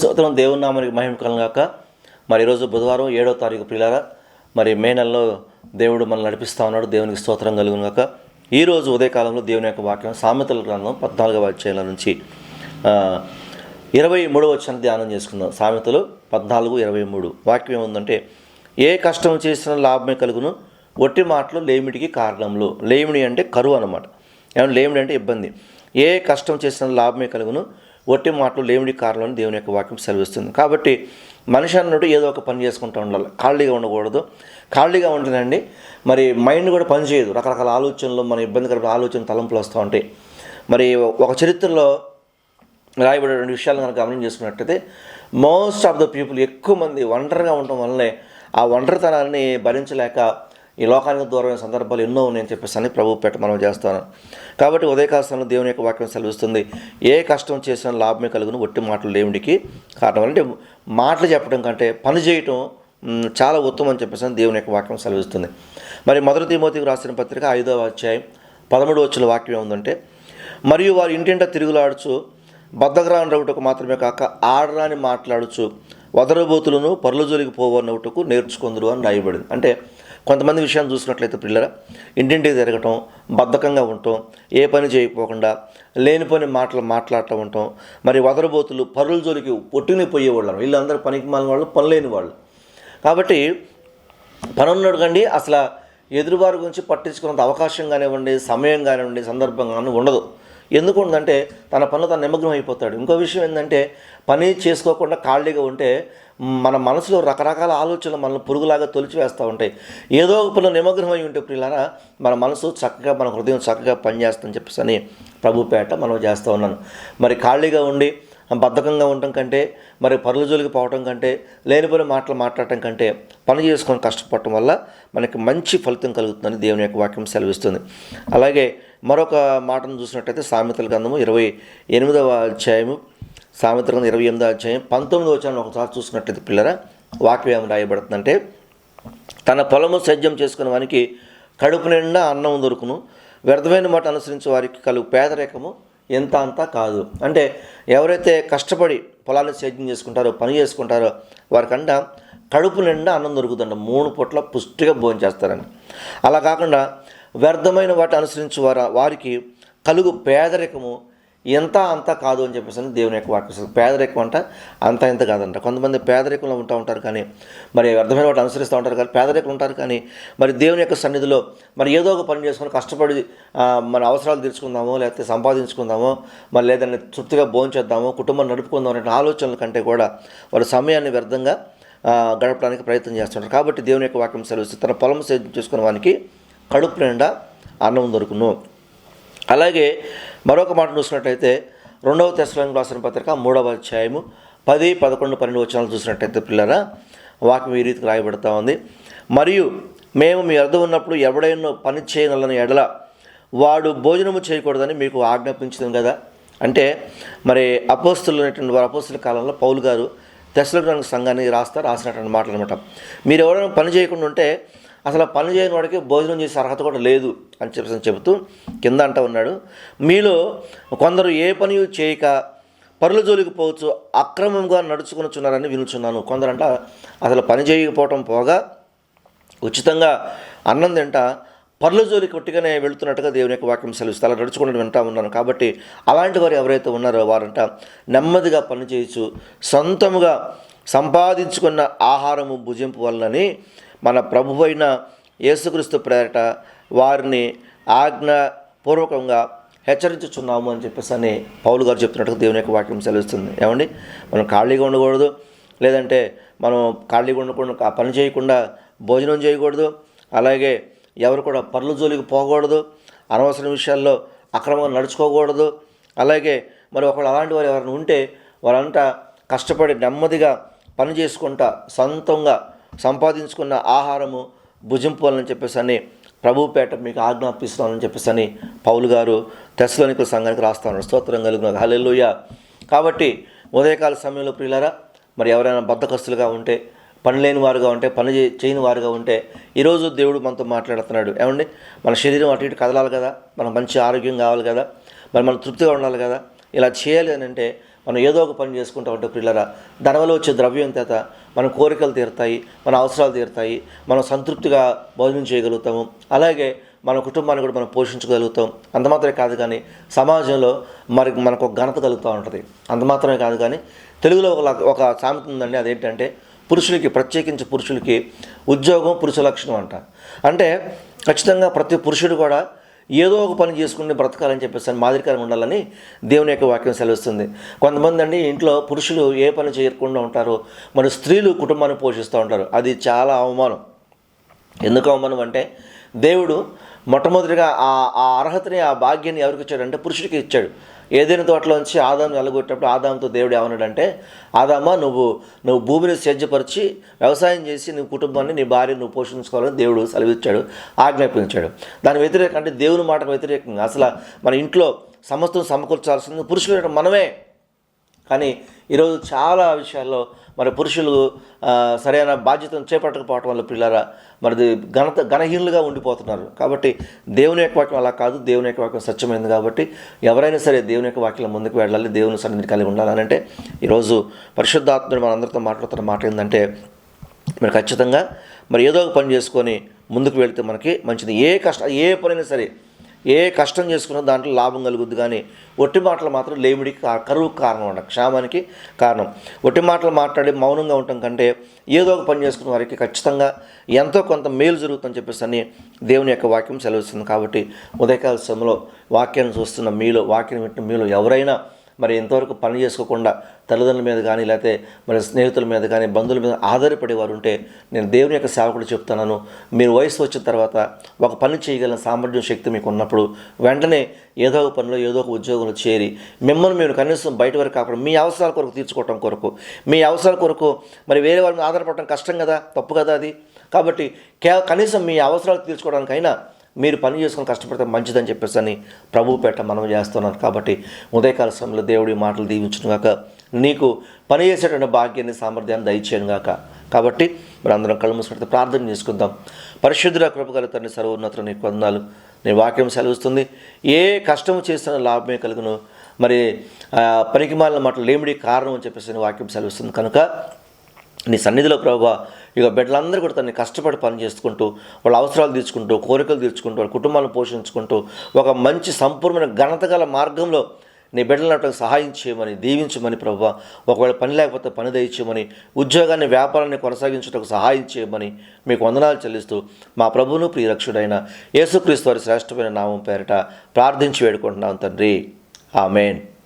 స్తోత్రం దేవుని నామానికి మహిమ కలగాక. మరి ఈరోజు బుధవారం ఏడో తారీఖు పిల్లారా మరి మే నెలలో దేవుడు మనల్ని నడిపిస్తా ఉన్నాడు దేవునికి స్తోత్రం కలుగును గాక ఈరోజు ఉదయకాలంలో దేవుని యొక్క వాక్యం సామెతల గ్రంథం పద్నాలుగవ అధ్యాయుల నుంచి ఇరవై మూడవ వచ్చిన ధ్యానం చేసుకుందాం. సామెతలు పద్నాలుగు ఇరవై మూడు. వాక్యం ఏముందంటే ఏ కష్టం చేసిన లాభమే కలుగును ఒట్టి మాటలు లేమిడికి కారణంలో లేమిడి అంటే కరువు అనమాట ఏమన్నా లేమిడి అంటే ఇబ్బంది. ఏ కష్టం చేసిన లాభమే కలుగును ఒట్టి మాటలు లేమిడి కారణం దేవుని యొక్క వాక్యం సెలవిస్తుంది. కాబట్టి మనిషి అన్నట్టు ఏదో ఒక పని చేసుకుంటూ ఉండాలి. ఖాళీగా ఉండకూడదు. ఖాళీగా ఉంటేనండి మరి మైండ్ కూడా పనిచేయదు రకరకాల ఆలోచనలు మన ఇబ్బందికరమైన ఆలోచన తలంపులు వస్తూ ఉంటాయి. మరి ఒక చరిత్రలో రాయబడే రెండు విషయాలు కనుక గమనం చేసుకున్నట్టయితే మోస్ట్ ఆఫ్ ద పీపుల్ ఎక్కువ మంది ఒంటరిగా ఉండటం వల్లనే ఆ ఒంటరితనాన్ని భరించలేక ఈ లోకానికి దూరమైన సందర్భాలు ఎన్నో ఉన్నాయని చెప్పేసి అని ప్రభు పేట మనం చేస్తాను. కాబట్టి ఉదయకాల సమయంలో దేవుని యొక్క వాక్యం సెలవిస్తుంది. ఏ కష్టం చేసినా లాభమే కలుగును ఒట్టి మాటలు దేవుడికి కారణం. అంటే మాటలు చెప్పడం కంటే పని చేయటం చాలా ఉత్తమం అని చెప్పేసి దేవుని యొక్క వాక్యం సెలవిస్తుంది. మరి మొదటి తిమోతికి రాసిన పత్రిక ఐదవ అధ్యాయం పదమూడు వచ్చిన వాక్యం ఏముందంటే మరియు వారు ఇంటింట తిరుగులాడుచు బద్దగ్రాని రవుటకు మాత్రమే కాక ఆడరాని మాట్లాడుచు వదరబోతులను పరుల జోలికి పోవన్నవుటకు నేర్చుకుందరు అని రాయబడింది. అంటే కొంతమంది విషయాలు చూసినట్లయితే పిల్లల ఇంటింటికి తిరగటం బద్ధకంగా ఉండటం ఏ పని చేయకపోకుండా లేనిపోని మాటలు మాట్లాడటం ఉండటం మరి వదరబోతులు పరుల జోలికి ఒట్టుని పోయేవాళ్ళం. వీళ్ళందరూ పనికి మాలిన వాళ్ళు పని లేని వాళ్ళు. కాబట్టి పని ఉన్నాడు కండి అసలు ఎదురువారి గురించి పట్టించుకున్నంత అవకాశం కానివ్వండి సమయం కానివ్వండి సందర్భం కానీ ఉండదు. ఎందుకు ఉందంటే తన పనులు తను నిమగ్నం అయిపోతాడు. ఇంకో విషయం ఏంటంటే పని చేసుకోకుండా ఖాళీగా ఉంటే మన మనసులో రకరకాల ఆలోచనలు మనల్ని పురుగులాగా తొలిచివేస్తూ ఉంటాయి. ఏదో ఒక పనులు నిమగ్నం అయి ఉంటే ప్రియులారా మన మనసు చక్కగా మన హృదయం చక్కగా పనిచేస్తుందని చెప్పేసి అని ప్రభుపేట మనం చేస్తూ ఉన్నాను. మరి ఖాళీగా ఉండి బద్ధకంగా ఉండటం కంటే మరి పరుల జోలికి పోవటం కంటే లేనిపోయిన మాటలు మాట్లాడటం కంటే పని చేసుకొని కష్టపడటం వల్ల మనకి మంచి ఫలితం కలుగుతుందని దేవుని యొక్క వాక్యం సెలవిస్తుంది. అలాగే మరొక మాటను చూసినట్టయితే సామెతల గ్రంథము ఇరవై ఎనిమిదవ అధ్యాయము సామెతల గ్రంథం ఇరవై ఎనిమిదవ అధ్యాయం పంతొమ్మిదవ వచ్చాను ఒకసారి చూసినట్లయితే పిల్లరా వాక్యం ఏమి రాయబడుతుందంటే తన పొలము సజ్జం చేసుకున్న వానికి కడుపు నిండా అన్నం దొరుకును వ్యర్థమైన మాట అనుసరించే వారికి కలుగు పేదరికము ఎంత అంతా కాదు. అంటే ఎవరైతే కష్టపడి పొలాన్ని సేద్యం చేసుకుంటారో పని చేసుకుంటారో వారికంట కడుపు నిండా అన్నం దొరుకుతుంట మూడు పూట్ల పుష్టిగా భోజనం చేస్తారని. అలా కాకుండా వ్యర్థమైన వాటి అనుసరించి వారా వారికి కలుగు పేదరికము ఎంత అంత కాదు అని చెప్పేసి దేవుని యొక్క వాక్యం అసలు పేదరికం అంట అంత ఇంత కాదంట. కొంతమంది పేదరికంలో ఉంటా ఉంటారు కానీ మరి అర్థమైన వాటి అనుసరిస్తూ ఉంటారు కానీ పేదరికం ఉంటారు కానీ మరి దేవుని యొక్క సన్నిధిలో మరి ఏదో ఒక పని చేసుకొని కష్టపడి మన అవసరాలు తీర్చుకుందామో లేకపోతే సంపాదించుకుందామో మరి లేదంటే తృప్తిగా భోంచేద్దామో కుటుంబం నడుపుకుందాం అనే ఆలోచనల కంటే కూడా వారి సమయాన్ని వ్యర్థంగా గడపడానికి ప్రయత్నం చేస్తుంటారు. కాబట్టి దేవుని యొక్క వాక్యం సెలవు తన పొలం సేద్యం చేసుకున్న వానికి కడుపు నిండా అన్నం దొరుకును. అలాగే మరొక మాట చూసినట్టయితే రెండవ తెశలోనికి రాసిన పత్రిక మూడవ అధ్యాయము పది పదకొండు పన్నెండు వచనాలు చూసినట్టయితే పిల్లరా వాక్యం ఈ రీతికి రాయబడతా ఉంది. మరియు మేము మీ అర్థం ఉన్నప్పుడు ఎవడైనా పని చేయగలని ఎడల వాడు భోజనము చేయకూడదని మీకు ఆజ్ఞాపించింది కదా? అంటే మరి అపోస్తులు అనేటువంటి వారు అపోస్తుల కాలంలో పౌలు గారు తెశలోనికి సంఘాన్ని రాస్తారు రాసినటువంటి మాటలు అనమాట మీరు ఎవరైనా పని చేయకుండా ఉంటే అసలు పని చేయని వాడికి భోజనం చేసే అర్హత కూడా లేదు అని చెప్పేసి చెబుతూ కింద అంటూ ఉన్నాడు. మీలో కొందరు ఏ పని చేయక పరుల జోలికి పోవచ్చు అక్రమంగా నడుచుకునిచున్నారని వినుచున్నాను. కొందరంట అసలు పని చేయకపోవటం పోగా ఉచితంగా అన్నం తింట పర్ల జోలి కొట్టిగానే వెళుతున్నట్టుగా దేవుని యొక్క వాక్యం సెలవుస్తుంది. అలా నడుచుకుంటూ వింటా ఉన్నాను. కాబట్టి అలాంటి వారు ఎవరైతే ఉన్నారో వారంట నెమ్మదిగా పని చేయొచ్చు సొంతముగా సంపాదించుకున్న ఆహారము భుజింపు వలనని మన ప్రభు అయిన యేసుక్రీస్తు ప్రేరట వారిని ఆజ్ఞాపూర్వకంగా హెచ్చరించుచున్నాము అని చెప్పేసి అని పౌలు గారు చెప్తున్నట్టుగా దేవుని యొక్క వాక్యం సెలవుస్తుంది. ఏమండి? మనం ఖాళీగా ఉండకూడదు. లేదంటే మనం ఖాళీగా ఉండకుండా పని చేయకుండా భోజనం చేయకూడదు. అలాగే ఎవరు కూడా పనుల జోలికి పోకూడదు. అనవసర విషయాల్లో అక్రమంగా నడుచుకోకూడదు. అలాగే మరి ఒకళ్ళు అలాంటి వారు ఎవరైనా ఉంటే వారంతా కష్టపడి నెమ్మదిగా పని చేసుకుంటా సొంతంగా సంపాదించుకున్న ఆహారము భుజింపాలని చెప్పేసి అని ప్రభుపేట మీకు ఆజ్ఞాపిస్తున్నానని చెప్పేసి అని పౌలు గారు తెస్సలోనికుల సంఘానికి రాస్తాను స్తోత్రం కలిగిన హలెల్లుయ. కాబట్టి ఉదయకాల సమయంలో ప్రియులారా మరి ఎవరైనా బద్దకస్తులుగా ఉంటే పని లేని వారుగా ఉంటే పని చేయని వారుగా ఉంటే ఈరోజు దేవుడు మనతో మాట్లాడుతున్నాడు. ఏమండి? మన శరీరం అటు ఇటు కదలాలి కదా. మనకు మంచి ఆరోగ్యం కావాలి కదా. మరి మనం తృప్తిగా ఉండాలి కదా. ఇలా చేయాలి అని అంటే మనం ఏదో ఒక పని చేసుకుంటూ ఉంటే పిల్లరా ధనవలో వచ్చే ద్రవ్యం చేత మన కోరికలు తీరుతాయి మన అవసరాలు తీరుతాయి మనం సంతృప్తిగా భోజనం చేయగలుగుతాము. అలాగే మన కుటుంబాన్ని కూడా మనం పోషించగలుగుతాం. అంత మాత్రమే కాదు కానీ సమాజంలో మరి మనకు ఒక ఘనత కలుగుతూ ఉంటుంది. అంత మాత్రమే కాదు కానీ తెలుగులో ఒక ఒక సామెత ఉందండి. అదేంటంటే పురుషులకి ప్రత్యేకించి పురుషులకి ఉద్యోగం పురుష లక్షణం అంట. అంటే ఖచ్చితంగా ప్రతి పురుషుడు కూడా ఏదో ఒక పని చేసుకుని బ్రతకాలని చెప్పేసి మాదిరికరంగా ఉండాలని దేవుని యొక్క వాక్యం సెలవిస్తుంది. కొంతమంది అండి ఇంట్లో పురుషులు ఏ పని చేయకుండా ఉంటారో మరి స్త్రీలు కుటుంబాన్ని పోషిస్తూ ఉంటారు. అది చాలా అవమానం. ఎందుకు అవమానం అంటే దేవుడు మొట్టమొదటిగా ఆ ఆ అర్హతని ఆ భాగ్యాన్ని ఎవరికి ఇచ్చాడంటే పురుషుడికి ఇచ్చాడు. ఏదైనా తోటలోంచి ఆదాం వెళ్ళగొట్టినప్పుడు ఆదాంతో దేవుడు ఏమన్నాడంటే ఆదామా నువ్వు నువ్వు భూమిని సేద్యపరిచి వ్యవసాయం చేసి నీ కుటుంబాన్ని నీ భార్య నువ్వు పోషించుకోవాలని దేవుడు సెలవిచ్చాడు ఆజ్ఞాపించాడు. దాని వ్యతిరేకంగా అంటే దేవుని మాటకు వ్యతిరేకంగా. అసలు మన ఇంట్లో సమస్తం సమకూర్చాల్సింది పురుషులు మనమే. కానీ ఈరోజు చాలా విషయాల్లో మరి పురుషులు సరైన బాధ్యతను చేపట్టకపోవటం వల్ల పిల్లరా మరి ఘనత ఘనహీనులుగా ఉండిపోతున్నారు. కాబట్టి దేవుని యొక్క వాక్యం అలా కాదు. దేవుని యొక్క వాక్యం సత్యమైంది కాబట్టి ఎవరైనా సరే దేవుని యొక్క వాక్యం ముందుకు వెళ్ళాలి. దేవుని సన్నిధిని కలిగి ఉండాలంటే అంటే ఈరోజు పరిశుద్ధాత్ముడు మనందరితో మాట్లాడుతున్న మాట ఏంటంటే మరి ఖచ్చితంగా మరి ఏదో ఒక పని చేసుకొని ముందుకు వెళితే మనకి మంచిది. ఏ కష్టం ఏ పనైనా సరే ఏ కష్టం చేసుకున్నా దాంట్లో లాభం కలుగుద్ది కానీ ఒట్టి మాటలు మాత్రం లేమిడికి కరువుకు కారణం అంట. క్షామానికి కారణం. ఒట్టి మాటలు మాట్లాడి మౌనంగా ఉండటం కంటే ఏదో ఒక పని చేసుకున్న వారికి ఖచ్చితంగా ఎంతో కొంత మేలు జరుగుతుందని చెప్పేసి అని దేవుని యొక్క వాక్యం సెలవిస్తుంది. కాబట్టి ఉదయకాల సమయంలో వాక్యాన్ని చూస్తున్న మీలో వాక్యం వింటున్న మీలో ఎవరైనా మరి ఇంతవరకు పని చేసుకోకుండా తల్లిదండ్రుల మీద కానీ లేకపోతే మరి స్నేహితుల మీద కానీ బంధువుల మీద ఆధారపడేవారు ఉంటే నేను దేవుని యొక్క సేవకుడు చెప్తున్నాను. మీరు వయసు వచ్చిన తర్వాత ఒక పని చేయగల సామర్థ్యం శక్తి మీకు ఉన్నప్పుడు వెంటనే ఏదో ఒక పనిలో ఏదో ఒక ఉద్యోగంలో చేరి మిమ్మల్ని మీరు కనీసం బయట వరకు కాకుండా మీ అవసరాల కొరకు తీర్చుకోవటం కొరకు మీ అవసరాల కొరకు మరి వేరే వాళ్ళని ఆధారపడటం కష్టం కదా తప్పు కదా అది. కాబట్టి కే కనీసం మీ అవసరాలు తీర్చుకోవడానికైనా మీరు పని చేసుకొని కష్టపడితే మంచిదని చెప్పేసి అని ప్రభు పేట మనం చేస్తున్నాను కాబట్టి ఉదయకాల సమయంలో దేవుడి మాటలు దీవించుగాక నీకు పని చేసేటువంటి భాగ్యాన్ని సామర్థ్యాన్ని దయచేయను గాక. కాబట్టి మరి అందరం కళ్ళు మూసుకుంటే ప్రార్థన చేసుకుందాం. పరిశుద్ధుల కృపగల తండ్రి సర్వోన్నతులు నీకు వందనాలు. నీ వాక్యం సెలవుస్తుంది. ఏ కష్టం చేసిన లాభమే కలుగును. మరి ఆ, పనికి మాలిన మాటలు లేమిడి కారణం అని చెప్పేసి వాక్యం సెలవుస్తుంది. కనుక నీ సన్నిధిలో ప్రభావ ఇక బిడ్డలందరూ కూడా తనని కష్టపడి పని చేసుకుంటూ వాళ్ళ అవసరాలు తీర్చుకుంటూ కోరికలు తీర్చుకుంటూ వాళ్ళ కుటుంబాలను పోషించుకుంటూ ఒక మంచి సంపూర్ణమైన ఘనత గల మార్గంలో నీ బిడ్డలను సహాయం చేయమని దీవించమని ప్రభు ఒకవేళ పని లేకపోతే పని దయచేయమని ఉద్యోగాన్ని వ్యాపారాన్ని కొనసాగించుటకు సహాయం చేయమని మీకు వందనాలు చెల్లిస్తూ మా ప్రభువును ప్రియరక్షుడైన యేసుక్రీస్తు వారి శ్రేష్టమైన నామం పేరిట ప్రార్థించి వేడుకుంటున్నాం తండ్రి. ఆమెన్.